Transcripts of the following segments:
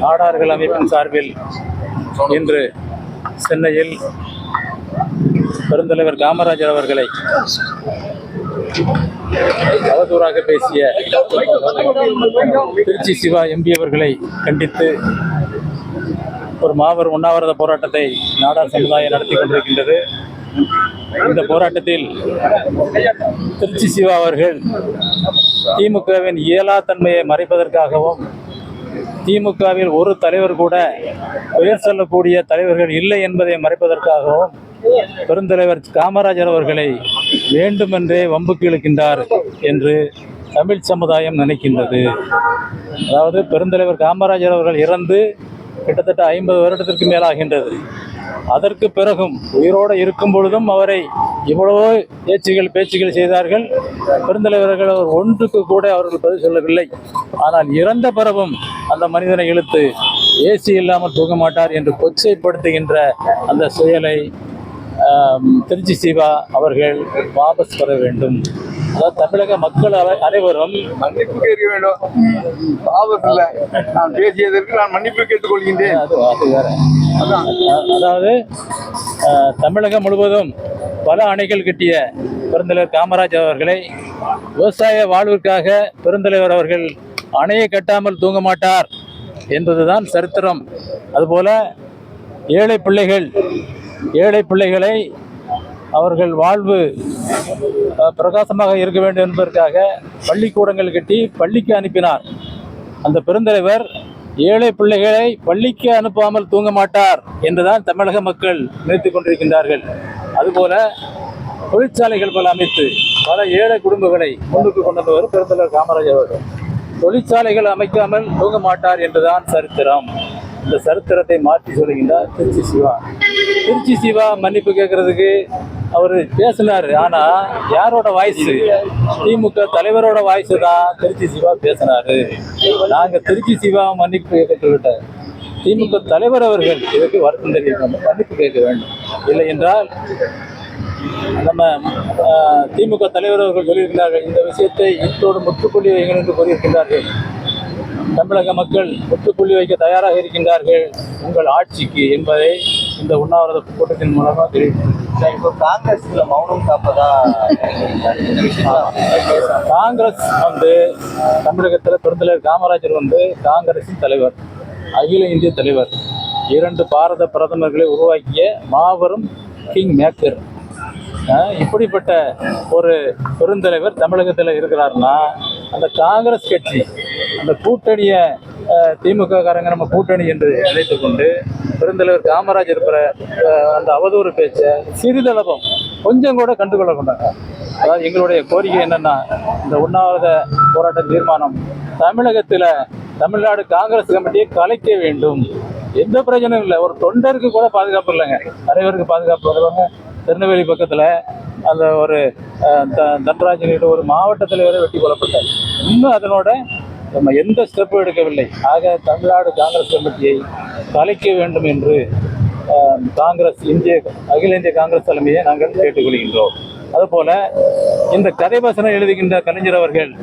நாடார்கள் அமைப்பின் சார்பில் இன்று சென்னையில் பெருந்தலைவர் காமராஜர் அவர்களை அவதூறாக பேசிய திருச்சி சிவா எம்பி அவர்களை கண்டித்து ஒரு மாபெரும் உண்ணாவிரத போராட்டத்தை நாடார் சமுதாயம் நடத்தி கொண்டிருக்கின்றது. இந்த போராட்டத்தில் திருச்சி சிவா அவர்கள் திமுகவின் இயலாத்தன்மையை மறைப்பதற்காகவும் திமுகவில் ஒரு தலைவர் கூட பெயர் சொல்லக்கூடிய தலைவர்கள் இல்லை என்பதை மறைப்பதற்காகவும் பெருந்தலைவர் காமராஜர் அவர்களை வேண்டுமென்றே வம்புக்கு இழுக்கின்றார் என்று தமிழ் சமுதாயம் நினைக்கின்றது. அதாவது பெருந்தலைவர் காமராஜர் அவர்கள் இறந்து கிட்டத்தட்ட ஐம்பது வருடத்திற்கு மேலாகின்றது. அதற்கு பிறகும் உயிரோடு இருக்கும் பொழுதும் அவரை இவ்வளவோ பேச்சுகள் பேச்சுகள் செய்தார்கள். பெருந்தலைவர்கள் அவர் ஒன்றுக்கு கூட அவர்கள் பதில் சொல்லவில்லை. ஆனால் இறந்த பிறகும் அந்த மனிதனை இழுத்து ஏசி இல்லாமல் தூங்க மாட்டார் என்று கொச்சைப்படுத்துகின்ற அந்த செயலை திருச்சி சிவா அவர்கள் வாபஸ் பெற வேண்டும். அதாவது தமிழக மக்கள் அனைவரும் மன்னிப்பு கேட்க வேண்டும். இல்லை. நான் பேசியதற்கு நான் மன்னிப்பு கேட்டுக்கொள்கின்றேன். அதாவது தமிழகம் முழுவதும் பல அணைகள் கட்டிய பெருந்தலைவர் காமராஜ் அவர்களை விவசாய வாழ்விற்காக பெருந்தலைவர் அவர்கள் அணையை கட்டாமல் தூங்க மாட்டார் என்பதுதான் சரித்திரம். அதுபோல ஏழை பிள்ளைகள் ஏழை பிள்ளைகளை அவர்கள் வாழ்வு பிரகாசமாக இருக்க வேண்டும் என்பதற்காக பள்ளிக்கூடங்கள் கட்டி பள்ளிக்கு அனுப்பினார். அந்த பெருந்தலைவர் ஏழை பிள்ளைகளை பள்ளிக்கு அனுப்பாமல் தூங்க மாட்டார் என்றுதான் தமிழக மக்கள் நினைத்துக் கொண்டிருக்கின்றார்கள். அதுபோல தொழிற்சாலைகள் பல அமைத்து பல ஏழை குடும்பங்களை முன்னுக்கு கொண்டு வந்தவர் பெருந்தலைவர் காமராஜர் அவர்கள். தொழிற்சாலைகள் அமைக்காமல் தூங்க மாட்டார் என்றுதான் சரித்திரம். இந்த சரித்திரத்தை மாற்றி சொல்லுகின்றார் திருச்சி சிவா. திருச்சி சிவா மன்னிப்பு கேட்கறதுக்கு அவர் பேசினாரு. ஆனா யாரோட வாய்ஸ் திமுக தலைவரோட வாய்ஸ் தான் திருச்சி சிவா பேசினாரு. நாங்க திருச்சி சிவா மன்னிப்பு கேட்க திமுக தலைவர் அவர்கள் இதற்கு வருத்தம் தெரிவிக்கணும் மன்னிப்பு கேட்க வேண்டும். இல்லை என்றால் நம்ம திமுக தலைவர் அவர்கள் சொல்லியிருக்கிறார்கள் இந்த விஷயத்தை இத்தோடு முற்றுப்புள்ளி வைங்கள் என்று கூறியிருக்கிறார்கள் தமிழக மக்கள் முற்றுப்புள்ளி வைக்க தயாராக இருக்கின்றார்கள். உங்கள் ஆட்சிக்கு என்பதை இந்த உண்ணாவிரத கூட்டத்தின் மூலமாக தெரிவிக்கிறேன். இப்போ காங்கிரஸ்ல மௌனம் காப்பதா காங்கிரஸ் வந்து தமிழகத்தில் பெருந்தலைவர் காமராஜர் வந்து காங்கிரசின் தலைவர் அகில இந்திய தலைவர். இரண்டு பாரத பிரதமர்களை உருவாக்கிய மாபெரும் கிங் மேக்கர் இப்படிப்பட்ட ஒரு பெருந்தலைவர் தமிழகத்தில் இருக்கிறாருன்னா அந்த காங்கிரஸ் கட்சி அந்த கூட்டணியை திமுக காரங்க நம்ம கூட்டணி என்று அழைத்து கொண்டு பெருந்தலைவர் காமராஜர் இருக்கிற அந்த அவதூறு பேச்சை சிறிதளவும் கொஞ்சம் கூட கண்டுகொள்ள கொண்டாங்க அதாவது எங்களுடைய கோரிக்கை என்னென்னா இந்த உண்ணாவிரத போராட்ட தீர்மானம் தமிழகத்தில் தமிழ்நாடு காங்கிரஸ் கமிட்டியை கலைக்க வேண்டும். எந்த பிரச்சனையும் இல்லை. ஒரு தொண்டருக்கு கூட பாதுகாப்பு இல்லைங்க. தலைவருக்கு பாதுகாப்பு வருவாங்க. திருநெல்வேலி பக்கத்தில் அந்த ஒரு தன்ராஜனிட்டு த- ஒரு மாவட்ட தலைவரை வெட்டி கொல்லப்பட்டார். இன்னும் அதனோட நம்ம எந்த ஸ்டெப்பும் எடுக்கவில்லை. ஆக தமிழ்நாடு காங்கிரஸ் கமிட்டியை கலைக்க வேண்டும் என்று காங்கிரஸ் இந்திய அகில இந்திய காங்கிரஸ் தலைமையை நாங்கள் கேட்டுக்கொள்கின்றோம். அதுபோல இந்த கதைவசனம் எழுதுகின்ற கலைஞர் அவர்கள்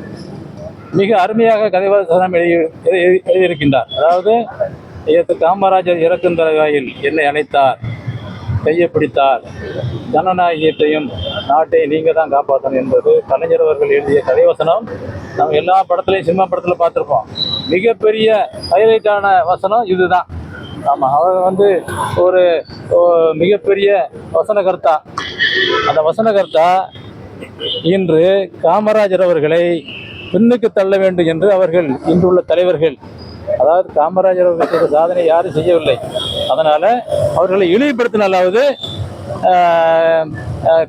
மிக அருமையாக கதைவசனம் எழுதி எழுதி- எழுதியிருக்கின்றார். அதாவது ஐயத்து காமராஜர் இறக்கும் தலைவாயில் என்னை அழைத்தார் கையை பிடித்தார். ஜனநாயகத்தையும் நாட்டை நீங்கள் தான் காப்பாற்றணும் என்பது கலைஞர் அவர்கள் எழுதிய கதைவசனம். நம்ம எல்லா படத்துலையும் சினிமா படத்தில் பார்த்துருப்போம். மிகப்பெரிய ஹைலைட்டான வசனம் இதுதான். ஆமாம் அவர் வந்து ஒரு மிகப்பெரிய வசனகர்த்தா. அந்த வசனகர்த்தா இன்று காமராஜர் அவர்களை பின்னுக்கு தள்ள வேண்டும் என்று அவர்கள் இன்றுள்ள தலைவர்கள் அதாவது காமராஜர் அவர்கள் செய்த சாதனை யாரும் செய்யவில்லை. அதனால் அவர்களை இழிவுபடுத்தினாலாவது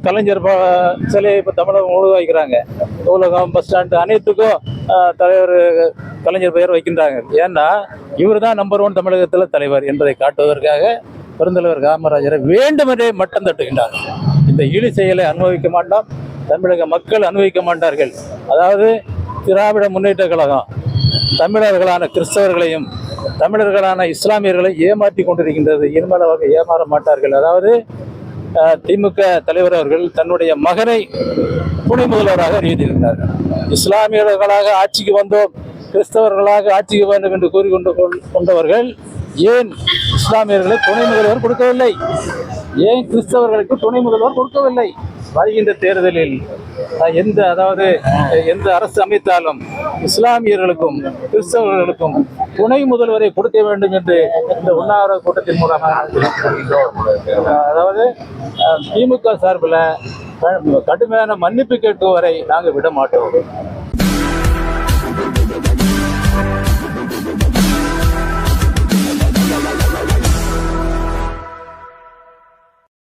கலைஞர் சிலையை இப்போ தமிழகம் முழுவதும் வைக்கிறாங்க. நூலகம் பஸ் ஸ்டாண்டு அனைத்துக்கும் தலைவர் கலைஞர் பெயர் வைக்கின்றாங்க. ஏன்னா இவர் தான் நம்பர் ஒன் தமிழகத்தில் தலைவர் என்பதை காட்டுவதற்காக பெருந்தலைவர் காமராஜரை வேண்டுமென்றே மட்டம் தட்டுகின்றார். இந்த இழி செயலை அனுபவிக்க மாட்டோம். தமிழக மக்கள் அனுபவிக்க மாட்டார்கள். அதாவது திராவிட முன்னேற்ற கழகம் தமிழர்களான கிறிஸ்தவர்களையும் தமிழர்களான இஸ்லாமியர்களை ஏமாற்றி கொண்டிருக்கின்றது. இனிமேல் அவர்கள் ஏமாற மாட்டார்கள். அதாவது திமுக தலைவர் அவர்கள் தன்னுடைய மகனை துணை முதல்வராக அறிவித்திருந்தார்கள் இஸ்லாமியர்களாக ஆட்சிக்கு வந்தோம் கிறிஸ்தவர்களாக ஆட்சிக்கு வேண்டும் என்று கூறிக்கொண்டு கொள்- கொண்டவர்கள் ஏன் இஸ்லாமியர்களை துணை முதல்வர் கொடுக்கவில்லை? ஏன் கிறிஸ்தவர்களுக்கு துணை முதல்வர் கொடுக்கவில்லை? வருகின்ற தேர்தலில் எந்த அதாவது எந்த அரசு அமைத்தாலும் இஸ்லாமியர்களுக்கும் கிறிஸ்தவர்களுக்கும் துணை முதல்வரை கொடுக்க வேண்டும் என்று இந்த உண்ணாவிர கூட்டத்தின் மூலமாக அதாவது திமுக சார்பில் கடுமையான மன்னிப்பு கேட்கும் வரை நாங்கள் விட மாட்டோம்.